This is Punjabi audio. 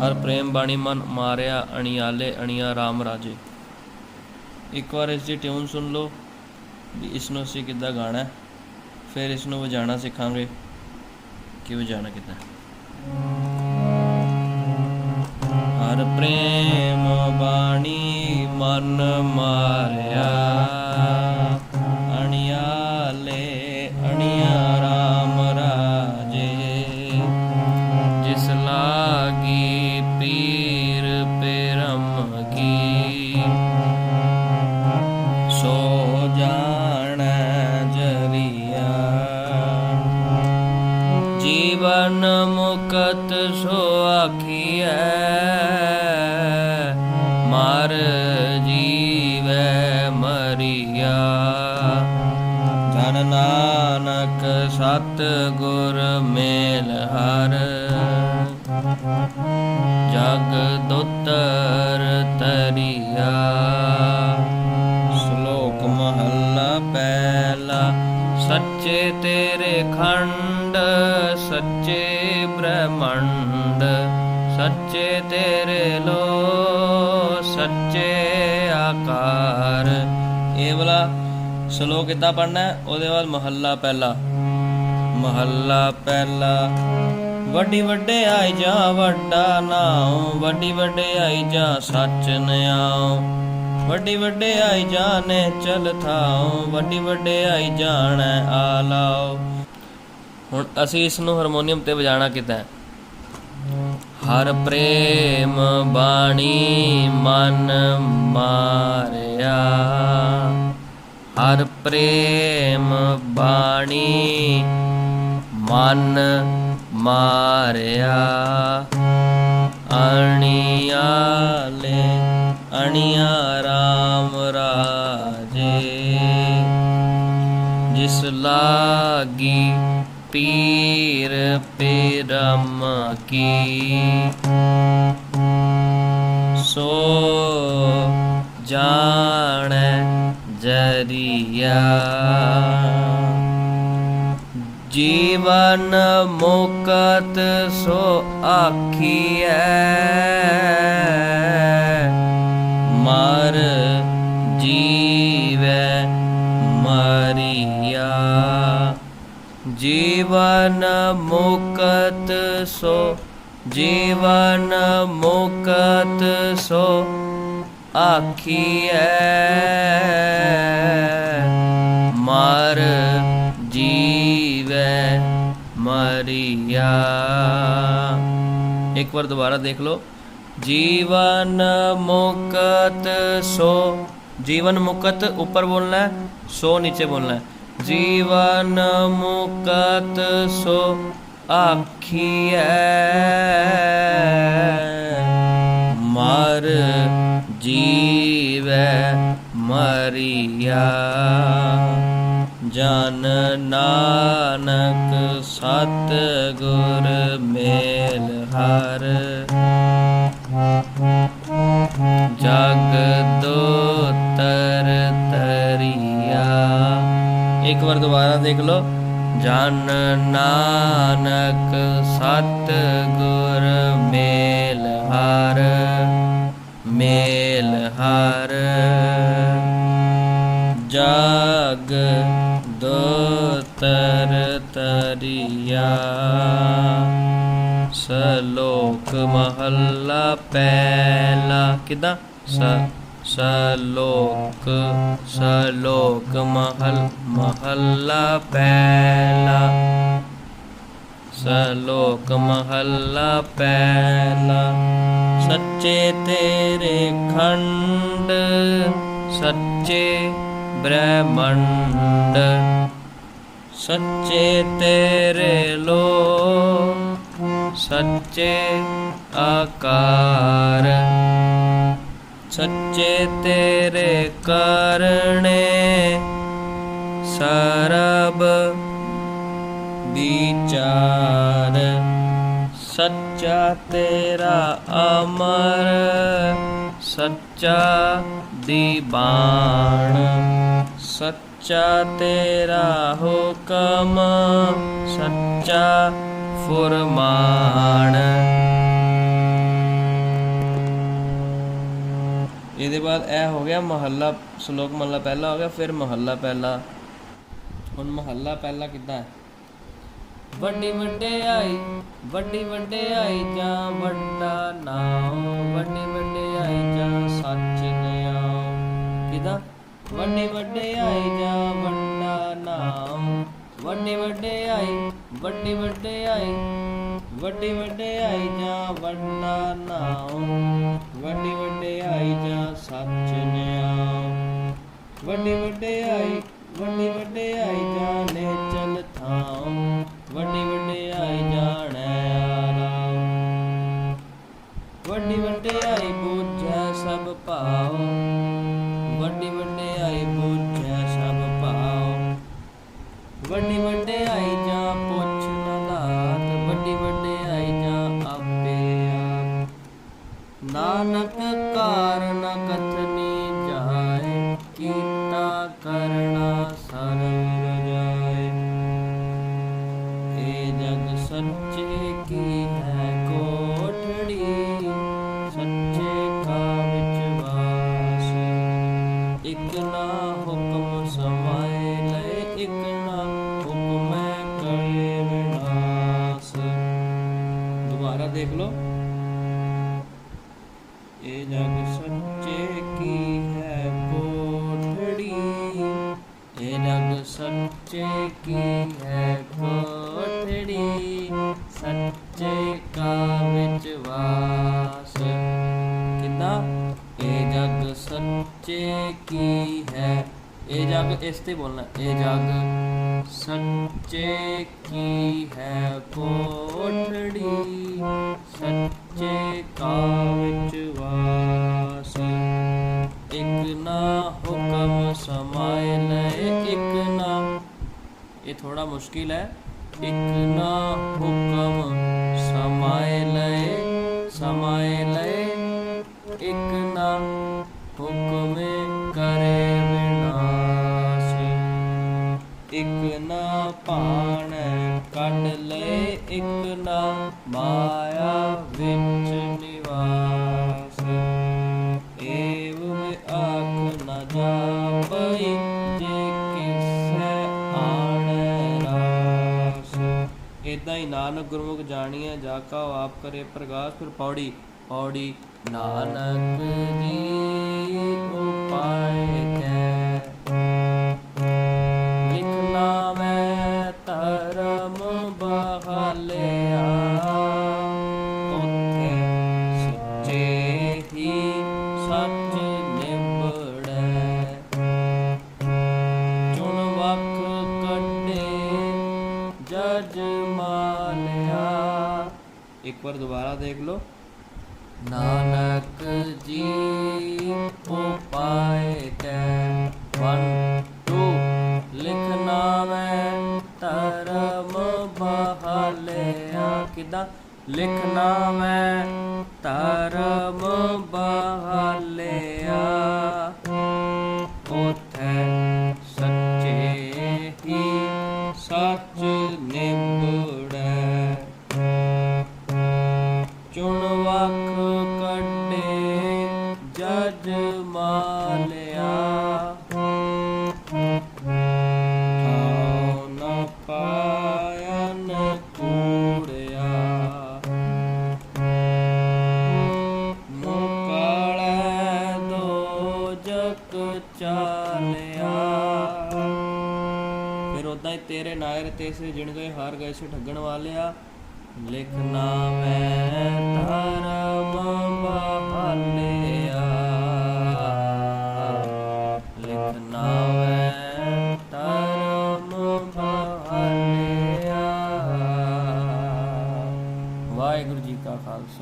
ਹਰ ਪ੍ਰੇਮ ਬਾਣੀ ਮਨ ਮਾਰਿਆ, ਅਣਿਆਲੇ, ਅਣਿਆ RAM ਰਾਜੇ। ਇੱਕ ਵਾਰ ਇਸ ਦੀ ਟਿਊਨ ਸੁਣ ਲਓ ਵੀ ਇਸ ਨੂੰ ਅਸੀਂ ਕਿੱਦਾਂ ਗਾਣਾ ਫਿਰ ਇਸ ਨੂੰ ਵਜਾਣਾ ਸਿੱਖਾਂਗੇ ਕਿ ਵਜਾਣਾ ਕਿੱਦਾਂ ਹਰ ਪ੍ਰੇਮ ਸਤ ਗੁਰ ਮੇਲ ਹਰ। ਜਗ ਦੁਤਰ ਤਰੀਆ। ਸ਼ਲੋਕ ਮਹੱਲਾ ਪਹਿਲਾ, ਸੱਚੇ ਤੇਰੇ ਖੰਡ, ਸੱਚੇ ਬ੍ਰਹਮੰਡ। ਸੱਚੇ ਤੇਰੇ ਲੋ ਸੱਚੇ ਆਕਾਰ। ਇਹ ਵਾਲਾ ਸ਼ਲੋਕ ਕਿੱਦਾਂ ਪੜਨਾ ਹੈ? ਉਹਦੇ ਬਾਅਦ ਮਹੱਲਾ ਪਹਿਲਾ। ਮਹੱਲਾ ਪਹਿਲਾ। ਵੱਡੀ ਵੱਡਿਆਈ ਜਾ ਵੱਡਾ ਨਾਉ, ਵੱਡੀ ਵੱਡਿਆਈ ਜਾਂ ਸੱਚ ਨਿਆਉ। ਵੱਡੀ ਵੱਡਿਆਈ ਜਾਣੇ ਚਲ ਥਾਉ, ਵੱਡੀ ਵੱਡਿਆਈ ਜਾਣੈ ਆਲਾਉ। ਹੁਣ ਅਸੀਂ ਇਸ ਨੂੰ ਹਾਰਮੋਨੀਅਮ ਤੇ ਵਜਾਣਾ ਕਿੱਦਾਂ ਹੈ? ਹਰ ਪ੍ਰੇਮ ਬਾਣੀ ਮਨ ਮਾਰਿਆ। ਹਰ ਪ੍ਰੇਮ ਬਾਣੀ ਮਨ ਮਾਰਿਆ। ਅਣਿਆਲੇ ਅਣਿਆ RAM ਰਾਜੇ। ਜਿਸ ਲਾਗੀ ਪੀਰ ਪਰਮ ਕੀ। ਸੋ ਜਾਣੈ ਜਰੀਆ। ਜੀਵਨ ਮੁਕਤ ਸੋ ਆਖੀਐ। ਮਰ ਜੀਵੈ ਮਰੀਆ। ਜੀਵਨ ਮੁਕਤ ਸੋ, ਜੀਵਨ ਮੁਕਤ ਸੋ ਆਖੀਐ। ਮਰ ਮਰੀਆ। ਇੱਕ ਵਾਰ ਦੁਬਾਰਾ ਦੇਖ ਲਓ। ਜੀਵਨ ਮੁਕਤ ਸੋ। ਜੀਵਨ ਮੁਕਤ ਉੱਪਰ ਬੋਲਣਾ ਹੈ, ਸੋ ਨੀਚੇ ਬੋਲਣਾ ਹੈ। ਜੀਵਨ ਮੁਕਤ ਸੋ ਆਖੀਐ। ਮਰ ਜੀਵੈ ਮਰੀਆ। ਜਨ ਨਾਨਕ ਸਤ ਗੁਰ ਮੇਲ ਹਰ। ਜਗ ਦੋਤਰ ਤਰੀਆ। ਇੱਕ ਵਾਰ ਦੁਬਾਰਾ ਦੇਖ ਲਓ। ਜਨ ਨਾਨਕ ਸਤ ਗੁਰ ਜਗ ਦੋਤਰ ਤਰੀਆ। ਸਲੋਕ ਮਹੱਲਾ ਪਹਿਲਾ ਕਿਦਾਂ? ਸਲੋਕ ਸਲੋਕ ਮਹਲ, ਮਹੱਲਾ ਪਹਿਲਾ। ਸਲੋਕ ਮਹੱਲਾ ਪਹਿਲਾ। ਸੱਚੇ ਤੇਰੇ ਖੰਡ, ਸੱਚੇ ਬ੍ਰਹਮੰਡ ਸੱਚੇ ਤੇਰੇ ਲੋ ਸੱਚੇ ਆਕਾਰ ਸੱਚੇ ਤੇਰੇ ਕਰਨੇ ਸਰਬ ਵਿਚਾਰ। ਸੱਚਾ ਤੇਰਾ ਅਮਰ, ਸੱਚਾ ਦੀਵਾਨ ਸੱਚਾ ਤੇਰਾ ਹੁਕਮ, ਸੱਚਾ ਫਰਮਾਨ। ਇਹਦੇ ਬਾਅਦ ਇਹ ਹੋ ਗਿਆ ਮਹੱਲਾ, ਸ਼ਲੋਕ ਮਹੱਲਾ ਪਹਿਲਾ ਹੋ ਗਿਆ, ਫਿਰ ਮਹੱਲਾ ਪਹਿਲਾ। ਹੁਣ ਮਹੱਲਾ ਪਹਿਲਾ ਕਿੱਦਾਂ ਹੈ? ਵੱਡੀ ਵਡਿਆਈ ਵੱਡੀ ਵਡਿਆਈ ਜਾਂ ਵੱਡਾ ਨਾਮ ਵੱਡੀ ਵਡਿਆਈ ਜਾਂ ਸੱਚ ਨਿਆਮ ਕਿਦਾਂ? ਵੱਡੀ ਵਡਿਆਈ ਜਾਂ ਵੱਡਾ ਨਾਮ ਵੱਡੀ ਵਡਿਆਈ ਵੱਡੀ ਵਡਿਆਈ ਵੱਡੀ ਵਡਿਆਈ ਜਾਂ ਵੱਡਾ ਨਾਮ ਵੱਡੀ ਵਡਿਆਈ ਜਾਂ ਸੱਚ ਨਿਆਮ ਵੱਡੀ ਵਡਿਆਈ ਵੱਡੀ ਵਡਿਆਈ ਇਹ ਜਗ ਸੱਚੇ ਕੀ ਹੈ ਕੋਠੜੀ? ਇਹ ਜਗ ਸੱਚੇ ਕੀ ਹੈ ਕੋਠੜੀ? ਸੱਚੇ ਕਾ ਵਿੱਚ ਵਾਸ। ਕਿੰਨਾ ਇਹ ਜਗ ਸੱਚੇ ਕੀ ਹੈ ਇਹ ਜਗ ਇਸ ਤੇ ਬੋਲਣਾ ਇਹ ਜਗ ਸੱਚੇ ਕੀ ਹੈ ਕੋਠੜੀ? ਸੱਚੇ ਕਾ ਵਿੱਚ ਵਾਸ। ਇਕ ਨਾ ਹੁਕਮ ਸਮਾਏ ਲੈ ਇਕ ਨਾ ਇਹ ਥੋੜਾ ਮੁਸ਼ਕਿਲ ਹੈ। ਇਕ ਨਾ ਹੁਕਮ ਸਮਾਏ ਕੱਢ ਲੈ ਇਕ ਨਾ ਮਾਇਆ ਵਿੱਚ ਨਿਵਾਸ। ਏਵ ਆਖ ਨ ਜਾਪਈ ਜੇ ਕਿਸੈ ਆਣੈ ਰਾਸ। ਇਦਾਂ ਹੀ ਨਾਨਕ ਗੁਰਮੁਖ ਜਾਣੀਐ, ਜਾ ਕਾ ਆਪ ਕਰੇ ਪ੍ਰਗਾਸ। ਫਿਰ ਪੌੜੀ ਪੌੜੀ ਨਾਨਕ ਜੀ ਉਪਾਇ ਦੇਖ ਲਓ। ਨਾਨਕ ਜੀ ਉਪਾਇ ਕੈ 1 2 ਲਿਖਨਾ ਮੈਂ ਧਰਮ ਬਹਾਲਿਆ। ਕਿਦਾਂ? ਲਿਖਨਾ ਮੈਂ ਧਰਮ ਤੇਰੇ ਨਾਇਰ ਤੇਸੇ ਜਿਣ ਗਏ ਹਾਰ ਗਏ ਸੋ ਠੱਗਣ ਵਾਲਿਆ। ਲਿਖਣਾ ਮੈਂ ਤਾ